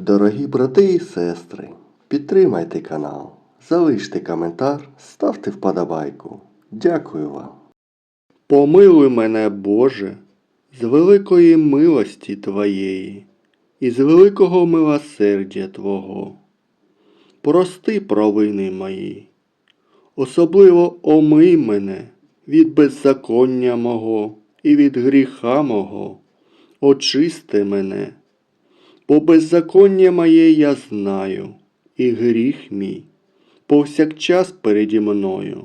Дорогі брати і сестри, підтримайте канал, залиште коментар, ставте вподобайку. Дякую вам. Помилуй мене, Боже, з великої милості Твоєї і з великого милосердя Твого. Прости провини мої, особливо омий мене від беззаконня мого і від гріха мого, очисти мене, бо беззаконня моє я знаю, і гріх мій повсякчас переді мною.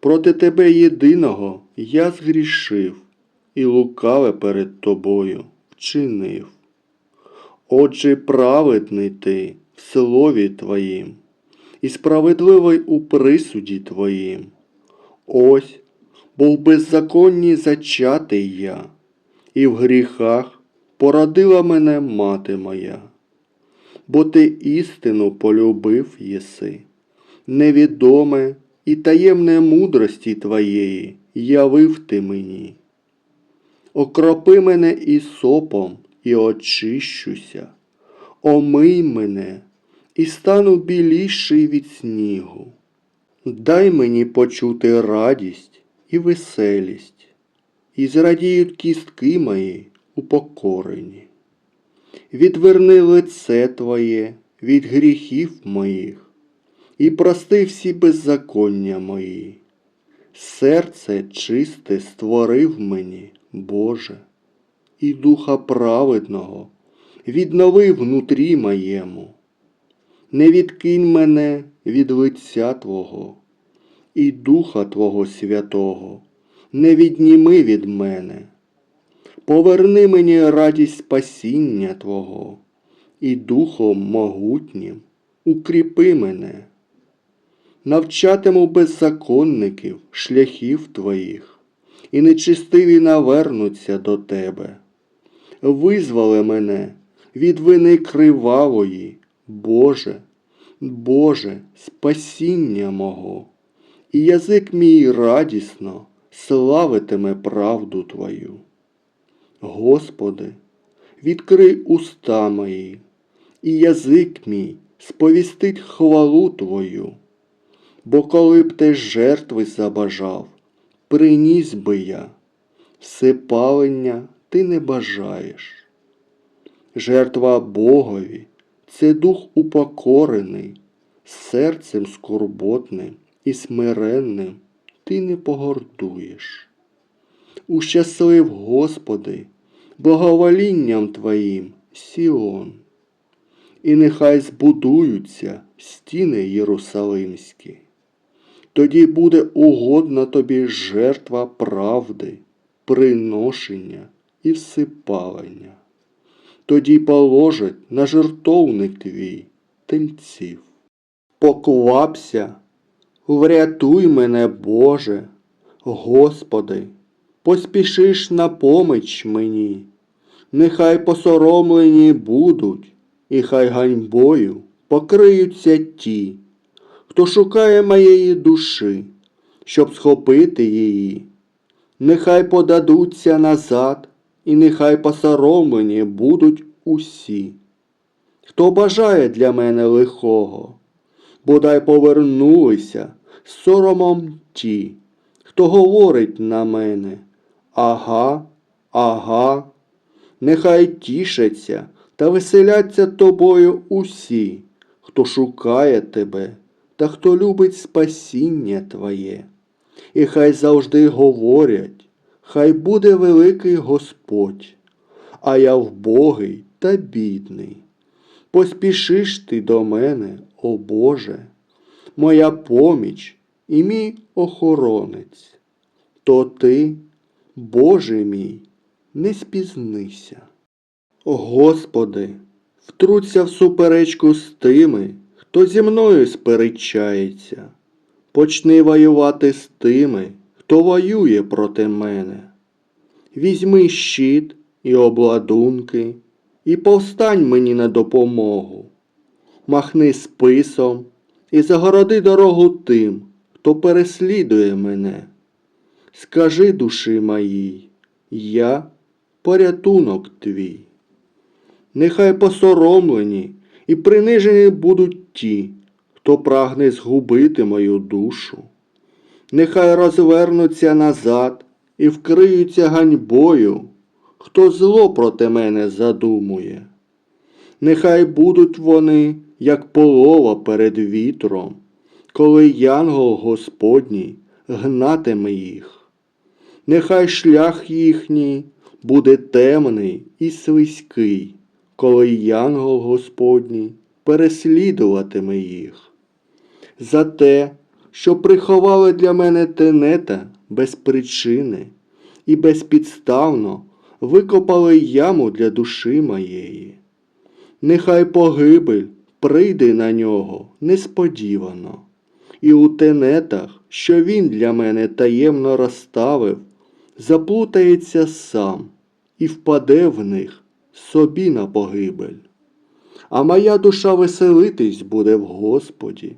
Проти тебе єдиного я згрішив і лукаве перед тобою вчинив. Отже, праведний ти в слові твоїм, і справедливий у присуді твоїм. Ось, бо в беззаконні зачатий я, і в гріхах породила мене мати моя. Бо ти істину полюбив єси, невідоме і таємне мудрості твоєї явив ти мені. Окропи мене ісопом і очищуся, омий мене і стану біліший від снігу. Дай мені почути радість і веселість, і зрадіють кістки мої упокорені. Відверни лице Твоє від гріхів моїх і прости всі беззаконня мої. Серце чисте створив мені, Боже, і духа праведного віднови внутрі моєму. Не відкинь мене від лиця Твого, і Духа Твого Святого не відніми від мене. Поверни мені радість спасіння Твого, і Духом могутнім укріпи мене. Навчатиму беззаконників шляхів Твоїх, і нечистиві навернуться до Тебе. Визвали мене від вини кривавої, Боже, Боже, спасіння мого, і язик мій радісно славитиме правду Твою. Господи, відкрий уста мої, і язик мій сповістить хвалу Твою. Бо коли б ти жертви забажав, приніс би я, все палення ти не бажаєш. Жертва Богові це дух упокорений, серцем скорботним і смиренним ти не погордуєш. Ущаслив, Господи, благоволінням Твоїм Сіон, і нехай збудуються стіни Єрусалимські. Тоді буде угодна тобі жертва правди, приношення і всипалення. Тоді положать на жертовник твій тельців. Поквапся, врятуй мене, Боже, Господи, поспішиш на поміч мені, нехай посоромлені будуть, і хай ганьбою покриються ті, хто шукає моєї душі, щоб схопити її. Нехай подадуться назад, і нехай посоромлені будуть усі. Хто бажає для мене лихого, бодай повернулися з соромом ті, хто говорить на мене, ага, ага, нехай тішаться та веселяться тобою усі, хто шукає тебе та хто любить спасіння Твоє. І хай завжди говорять, хай буде великий Господь, а я вбогий та бідний. Поспішиш ти до мене, о Боже, моя поміч і мій охоронець. То ти, Боже мій, не спізнися. Господи, втруться в суперечку з тими, хто зі мною сперечається. Почни воювати з тими, хто воює проти мене. Візьми щит і обладунки, і повстань мені на допомогу. Махни списом і загороди дорогу тим, хто переслідує мене. Скажи душі моїй, я порятунок твій. нехай посоромлені і принижені будуть ті, хто прагне згубити мою душу. Нехай розвернуться назад і вкриються ганьбою, хто зло проти мене задумує. Нехай будуть вони, як полова перед вітром, коли янгол Господній гнатиме їх. Нехай шлях їхній буде темний і слизький, коли янгол Господній переслідуватиме їх. За те, що приховали для мене тенета без причини і безпідставно викопали яму для душі моєї. Нехай погибель прийде на нього несподівано, і у тенетах, що він для мене таємно розставив, заплутається сам і впаде в них собі на погибель. А моя душа веселитись буде в Господі,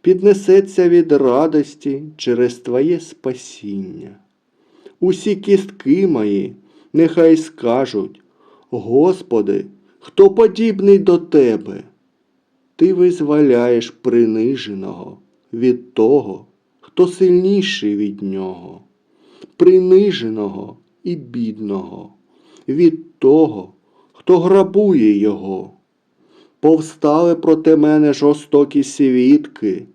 піднесеться від радості через Твоє спасіння. Усі кістки мої нехай скажуть, Господи, хто подібний до Тебе? Ти визволяєш приниженого від того, хто сильніший від нього, приниженого і бідного, від того, хто грабує його. Повстали проти мене жорстокі свідки,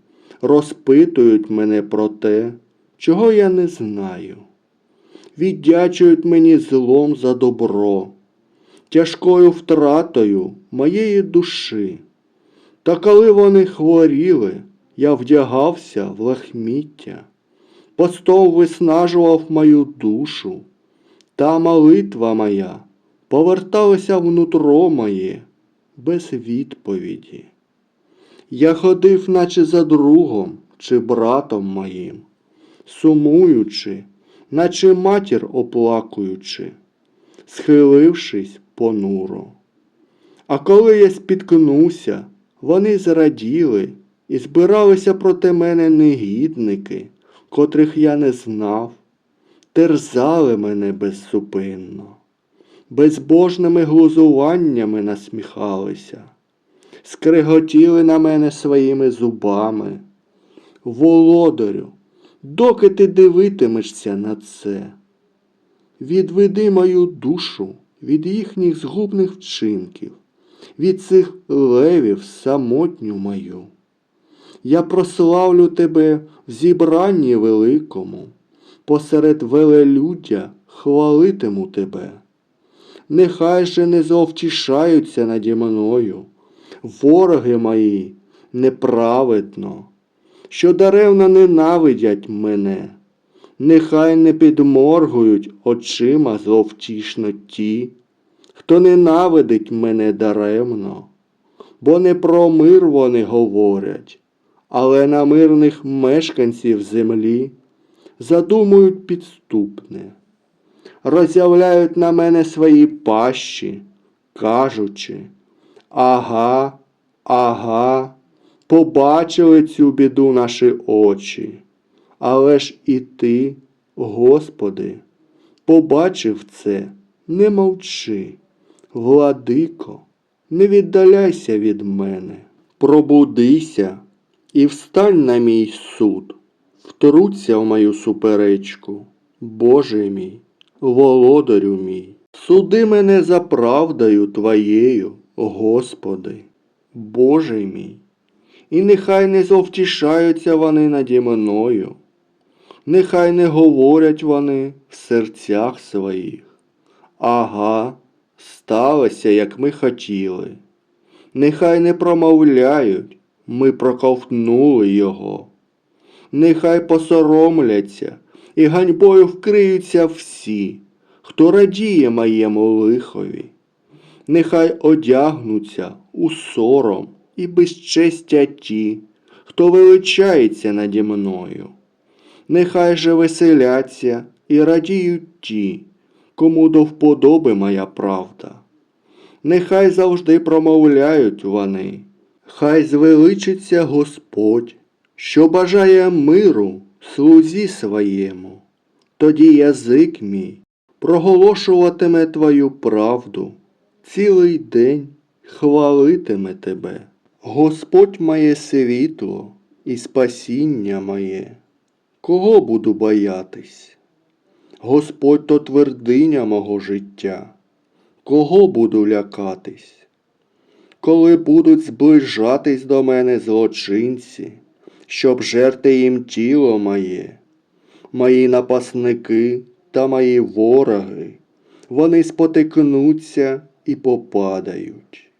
розпитують мене про те, чого я не знаю. Віддячують мені злом за добро, тяжкою втратою моєї душі. Та коли вони хворіли, я вдягався в лахміття, постов виснажував мою душу, та молитва моя поверталася внутро моє без відповіді. Я ходив, наче за другом чи братом моїм, сумуючи, наче матір оплакуючи, схилившись понуро. А коли я спіткнувся, вони зраділи і збиралися проти мене негідники, котрих я не знав, терзали мене безсупинно, безбожними глузуваннями насміхалися, скриготіли на мене своїми зубами. Володарю, доки ти дивитимешся на це? Відведи мою душу від їхніх згубних вчинків, від цих левів самотню мою. Я прославлю тебе в зібранні великому, посеред велелюддя хвалитиму тебе. Нехай же не зовтішаються наді мною, вороги мої неправедно, що даремно ненавидять мене. Нехай не підморгують очима зловтішно ті, хто ненавидить мене даремно, бо не про мир вони говорять, але на мирних мешканців землі задумують підступне, роз'являють на мене свої пащі, кажучи, ага, ага, побачили цю біду наші очі. Але ж і ти, Господи, побачив це, не мовчи. Владико, не віддаляйся від мене, пробудися і встань на мій суд, втруться в мою суперечку, Боже мій, володарю мій, суди мене за правдою Твоєю, Господи, Боже мій, і нехай не зовтішаються вони наді мною, нехай не говорять вони в серцях своїх. Ага, сталося, як ми хотіли. Нехай не промовляють, ми проковтнули його. Нехай посоромляться і ганьбою вкриються всі, хто радіє моєму лихові. Нехай одягнуться у сором і безчестя ті, хто величається наді мною. Нехай же веселяться і радіють ті, кому до вподоби моя правда. Нехай завжди промовляють вони, хай звеличиться Господь, що бажає миру слузі своєму. Тоді язик мій проголошуватиме твою правду, цілий день хвалитиме тебе. Господь моє світло і спасіння моє. Кого буду боятись? Господь то твердиня мого життя. Кого буду лякатись? Коли будуть зближатись до мене злочинці, щоб жерти їм тіло моє, мої напасники та мої вороги, вони спотикнуться і попадають.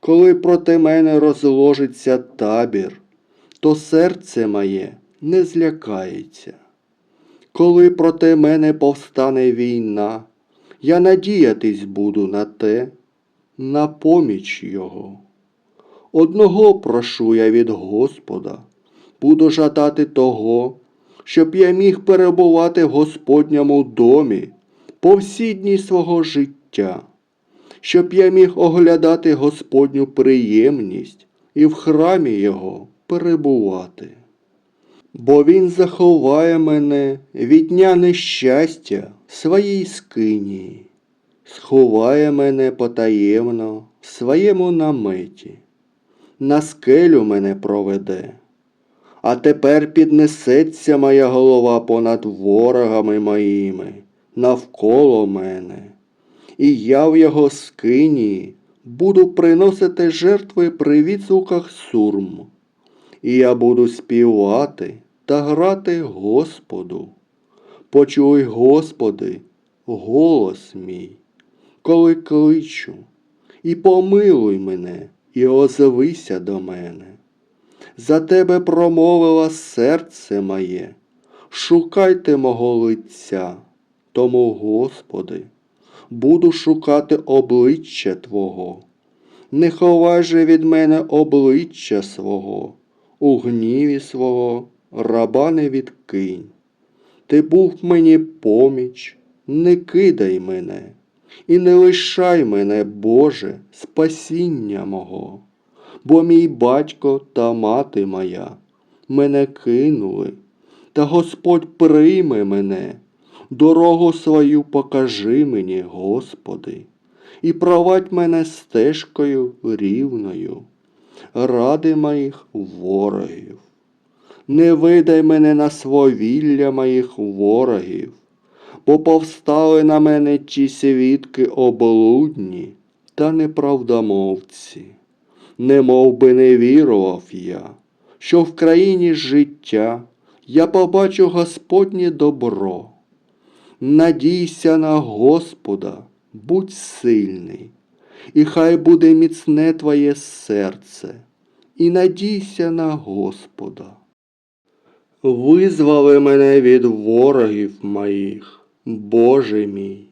Коли проти мене розложиться табір, то серце моє не злякається. Коли проти мене повстане війна, я надіятись буду на те, на поміч його. Одного прошу я від Господа, буду жадати того, щоб я міг перебувати в Господньому домі по всі дні свого життя, щоб я міг оглядати Господню приємність і в храмі Його перебувати. Бо Він заховає мене від дня нещастя своїй скинії, сховає мене потаємно в своєму наметі, на скелю мене проведе. А тепер піднесеться моя голова понад ворогами моїми навколо мене, і я в його скинії буду приносити жертви при відзвуках сурм, і я буду співати та грати Господу. Почуй, Господи, голос мій, коли кличу, і помилуй мене, і озовися до мене. За тебе промовило серце моє, шукайте мого лиця, тому, Господи, буду шукати обличчя Твого. Не ховай же від мене обличчя свого, у гніві свого раба не відкинь. Ти був мені поміч, не кидай мене, і не лишай мене, Боже, спасіння мого бо мій батько та мати моя мене кинули, та Господь прийме мене, дорогу свою покажи мені, Господи, і провадь мене стежкою рівною, ради моїх ворогів. Не видай мене на свавілля моїх ворогів, бо повстали на мене ті свідки облудні та неправдомовці не мов би не вірував я, що в країні життя я побачу Господнє добро. Надійся на Господа, будь сильний, і хай буде міцне твоє серце, і надійся на Господа. Визвали мене від ворогів моїх, Боже мій.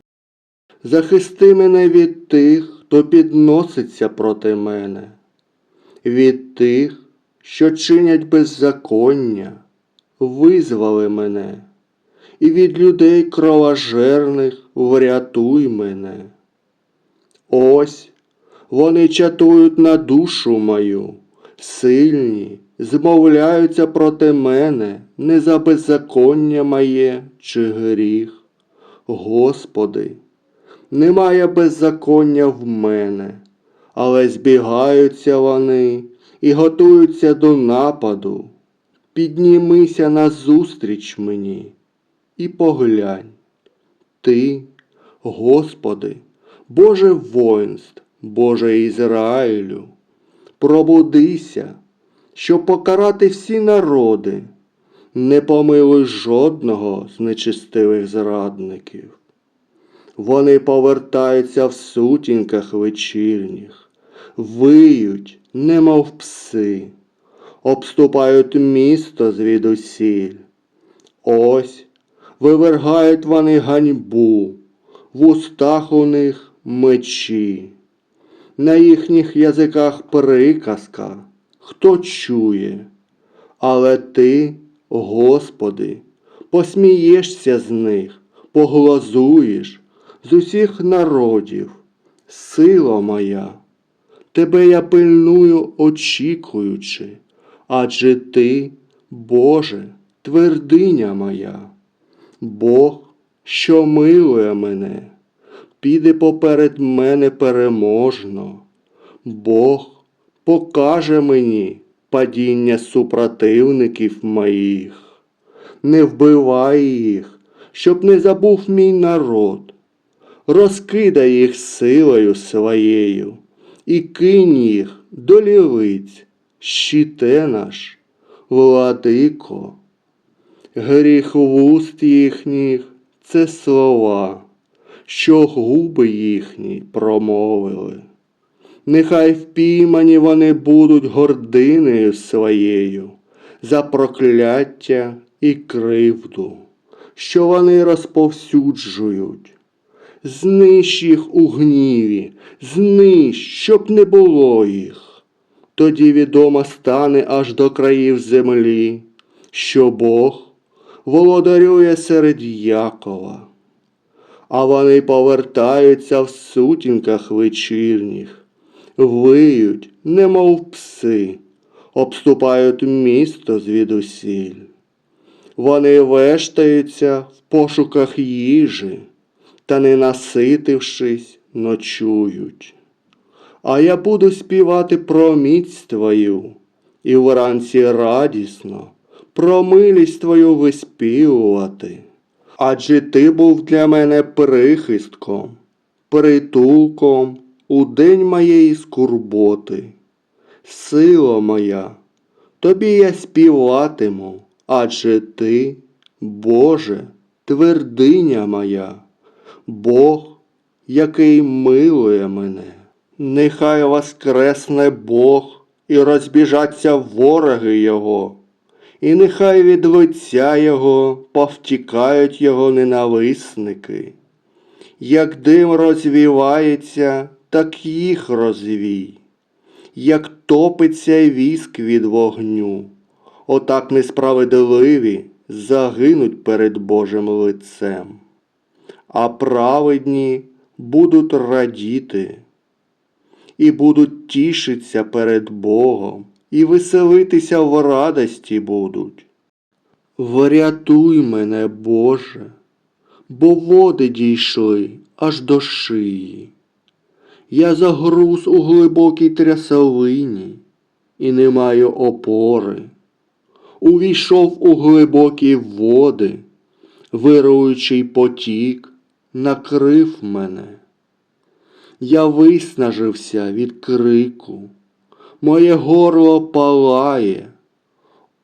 Захисти мене від тих, хто підноситься проти мене від тих, що чинять беззаконня, визвали мене, і від людей кровожерних врятуй мене. Ось вони чатують на душу мою, сильні, змовляються проти мене не за беззаконня моє чи гріх. Господи, немає беззаконня в мене але збігаються вони і готуються до нападу. Піднімися назустріч мені і поглянь. Ти, Господи, Боже воїнств, Боже Ізраїлю, пробудися, щоб покарати всі народи, не помилуй жодного з нечистивих зрадників. Вони повертаються в сутінках вечірніх, виють, немов пси, обступають місто звідусіль. Ось вивергають вони ганьбу, в устах у них мечі, на їхніх язиках приказка, хто чує, але ти, Господи, посмієшся з них, поглазуєш з усіх народів, сила моя. Тебе я пильную, очікуючи, адже ти, Боже, твердиня моя, Бог, що милує мене, піде поперед мене переможно. Бог покаже мені падіння супротивників моїх. Не вбивай їх, щоб не забув мій народ. Розкидай їх силою своєю і кинь їх до лівиць, щите наш, владико. Гріх вуст їхніх це слова, що губи їхні промовили. Нехай впіймані вони будуть гординею своєю за прокляття і кривду, що вони розповсюджують. Знищ їх у гніві, знищ, щоб не було їх. Тоді відомо стане аж до країв землі, що Бог володарює серед Якова, а вони повертаються в сутінках вечірніх, виють, немов пси, обступають місто звідусіль. Вони вештаються в пошуках їжі, та не наситившись, ночують. А я буду співати про міць твою, і вранці радісно про милість твою виспівувати. Адже ти був для мене прихистком, притулком у день моєї скорботи. Сила моя, тобі я співатиму, адже ти, Боже, твердиня моя, Бог, який милує мене. Нехай воскресне Бог і розбіжаться вороги Його, і нехай від лиця Його повтікають Його ненависники. Як дим розвівається, так їх розвій, як топиться віск від вогню, отак несправедливі загинуть перед Божим лицем, а праведні будуть радіти і будуть тішитися перед Богом, і веселитися в радості будуть. Врятуй мене, Боже, бо води дійшли аж до шиї. Я загруз у глибокій трясовині і не маю опори. Увійшов у глибокі води, вируючий потік накрив мене. Я виснажився від крику, моє горло палає,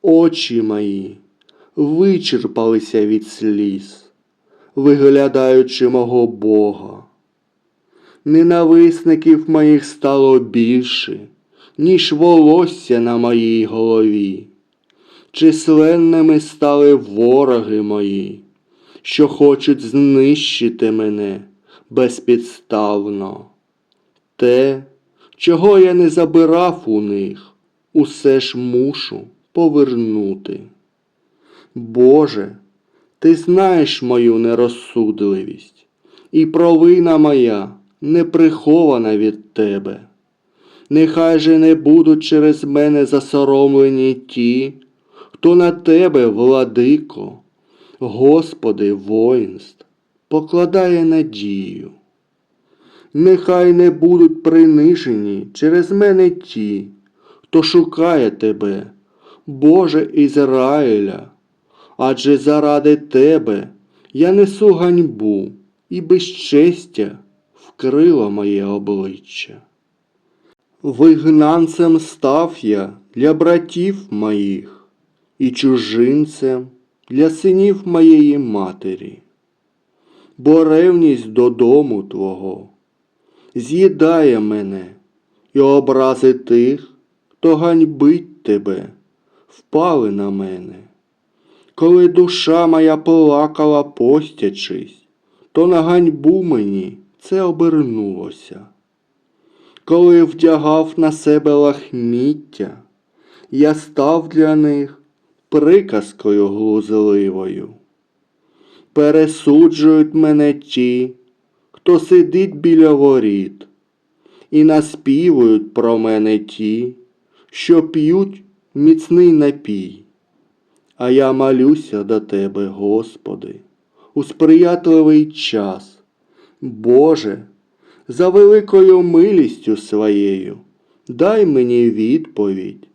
очі мої вичерпалися від сліз, виглядаючи мого Бога. Ненависників моїх стало більше, ніж волосся на моїй голові. Численними стали вороги мої, що хочуть знищити мене безпідставно. Те, чого я не забирав у них, усе ж мушу повернути. Боже, ти знаєш мою нерозсудливість, і провина моя не прихована від тебе. Нехай же не будуть через мене засоромлені ті, хто на тебе, владико, Господи воїнств, покладає надію. Нехай не будуть принижені через мене ті, хто шукає тебе, Боже Ізраїля, адже заради тебе я несу ганьбу і безчестя вкрило моє обличчя. Вигнанцем став я для братів моїх і чужинцем для синів моєї матері, бо ревність додому Твого з'їдає мене і образи тих, хто ганьбить тебе, впали на мене. Коли душа моя плакала постячись, то на ганьбу мені це обернулося. Коли вдягав на себе лахміття, я став для них приказкою глузливою. Пересуджують мене ті, хто сидить біля воріт, і наспівують про мене ті, що п'ють міцний напій. А я молюся до Тебе, Господи, у сприятливий час, Боже, за великою милістю своєю, дай мені відповідь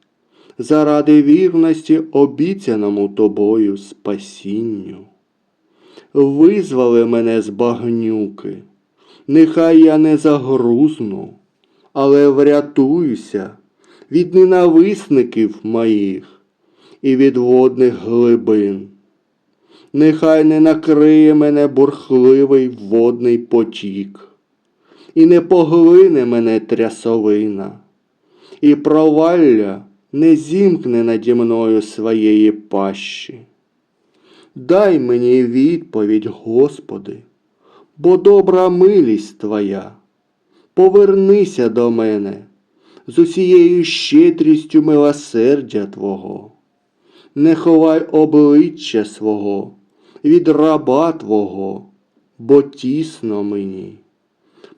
заради вірності обіцяному тобою спасінню. Визвали мене з багнюки, нехай я не загрузну, але врятуюся від ненависників моїх і від водних глибин. Нехай не накриє мене бурхливий водний потік, і не поглине мене трясовина, і провалля не зімкне наді мною своєї пащі. Дай мені відповідь, Господи, бо добра милість Твоя. Повернися до мене з усією щедрістю милосердя Твого. Не ховай обличчя свого від раба Твого, бо тісно мені.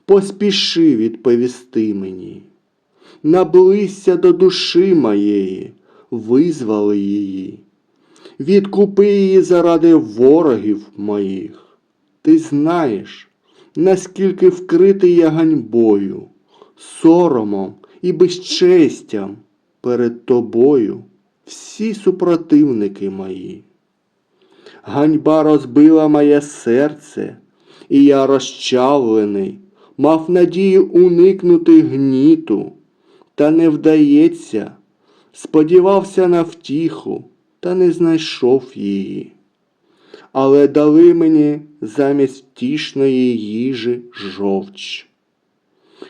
Поспіши відповісти мені. Наблизься до душі моєї, визвали її. Відкупи її заради ворогів моїх. Ти знаєш, наскільки вкритий я ганьбою, соромом і безчестям перед тобою всі супротивники мої. Ганьба розбила моє серце, і я розчавлений, мав надію уникнути гніту, та не вдається, сподівався на втіху, та не знайшов її. Але дали мені замість тішної їжі жовч.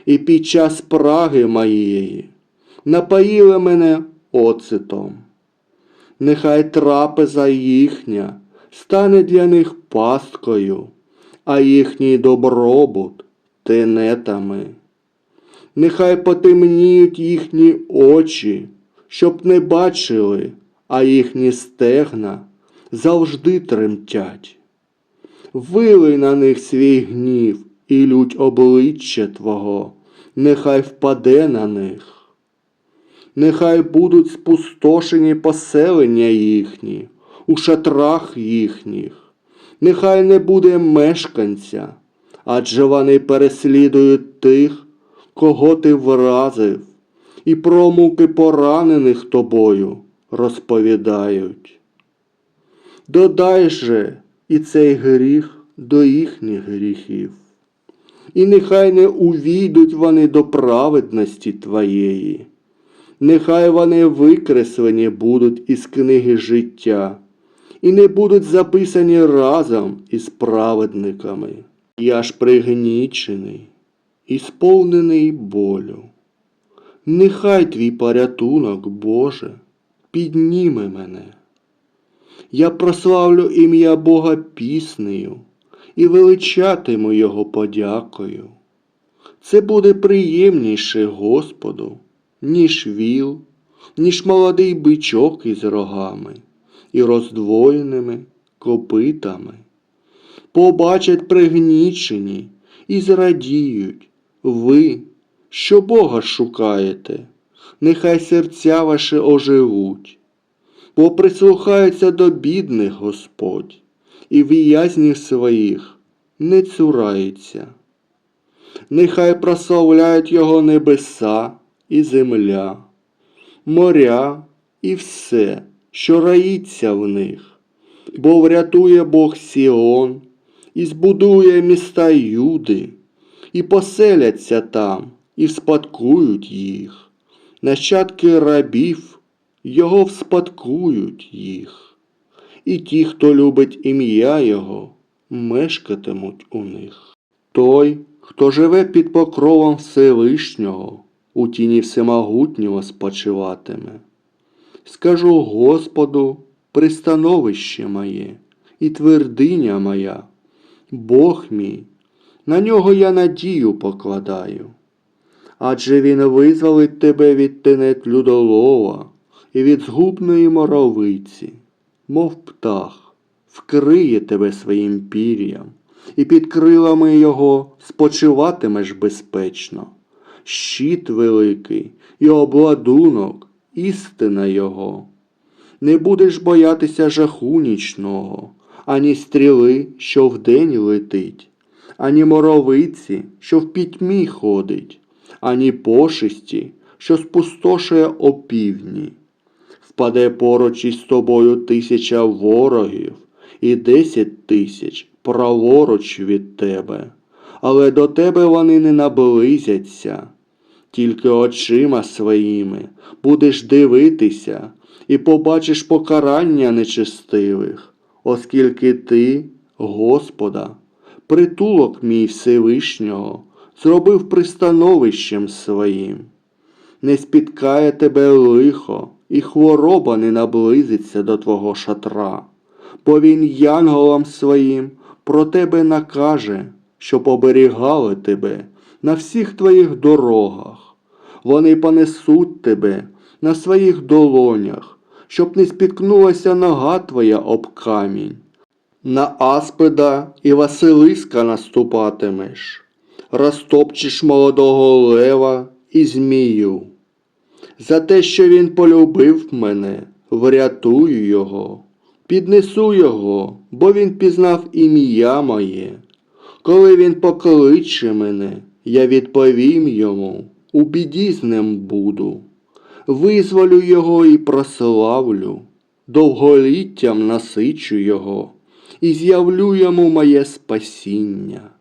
І під час праги моєї напоїли мене оцетом. Нехай трапеза їхня стане для них пасткою, а їхній добробут тенетами. Нехай потемніють їхні очі, щоб не бачили, а їхні стегна завжди тремтять. Вилий на них свій гнів і лють обличчя Твого, нехай впаде на них. Нехай будуть спустошені поселення їхні, у шатрах їхніх, нехай не буде мешканця, адже вони переслідують тих, кого ти вразив, і про муки поранених тобою розповідають. Додай же і цей гріх до їхніх гріхів, і нехай не увійдуть вони до праведності Твоєї, нехай вони викреслені будуть із книги життя, і не будуть записані разом із праведниками. Я ж пригнічений і сповнений болю. Нехай твій порятунок, Боже, підніме мене. Я прославлю ім'я Бога піснею і величатиму Його подякою. Це буде приємніше Господу, ніж віл, ніж молодий бичок із рогами і роздвоєними копитами. Побачать пригнічені і зрадіють ви, що Бога шукаєте, нехай серця ваші оживуть бо прислухається до бідних Господь, і в'язнів своїх не цурається. Нехай прославляють Його небеса і земля, моря і все, що раїться в них, бо врятує Бог Сіон і збудує міста Юди, і поселяться там, і вспадкують їх, нащадки рабів його вспадкують їх, і ті, хто любить ім'я Його, мешкатимуть у них. Той, хто живе під покровом Всевишнього, у тіні Всемогутнього спочиватиме. Скажу Господу, пристановище моє і твердиня моя, Бог мій, на нього я надію покладаю. Адже він визволить тебе від тенет людолова і від згубної моровиці, мов птах, вкриє тебе своїм пір'ям, і під крилами його спочиватимеш безпечно. Щит великий і обладунок, істина його. Не будеш боятися жаху нічного, ані стріли, що вдень летить, ані моровиці, що в пітьмі ходить, ані пошисті, що спустошує опівдні. Впаде поруч із тобою тисяча ворогів і десять тисяч праворуч від тебе, але до тебе вони не наблизяться. Тільки очима своїми будеш дивитися і побачиш покарання нечестивих, оскільки ти, Господа, притулок мій Всевишнього, зробив пристановищем своїм. Не спіткає тебе лихо, і хвороба не наблизиться до твого шатра, бо він янголам своїм про тебе накаже, щоб оберігали тебе на всіх твоїх дорогах. Вони понесуть тебе на своїх долонях, щоб не спіткнулася нога твоя об камінь. На аспида і Василиска наступатимеш, розтопчеш молодого лева і змію. За те, що він полюбив мене, врятую його, піднесу його, бо він пізнав ім'я моє. Коли він покличе мене, я відповім йому, у біді з ним буду. Визволю його і прославлю, довголіттям насичу його, і з'явлю йому моє спасіння.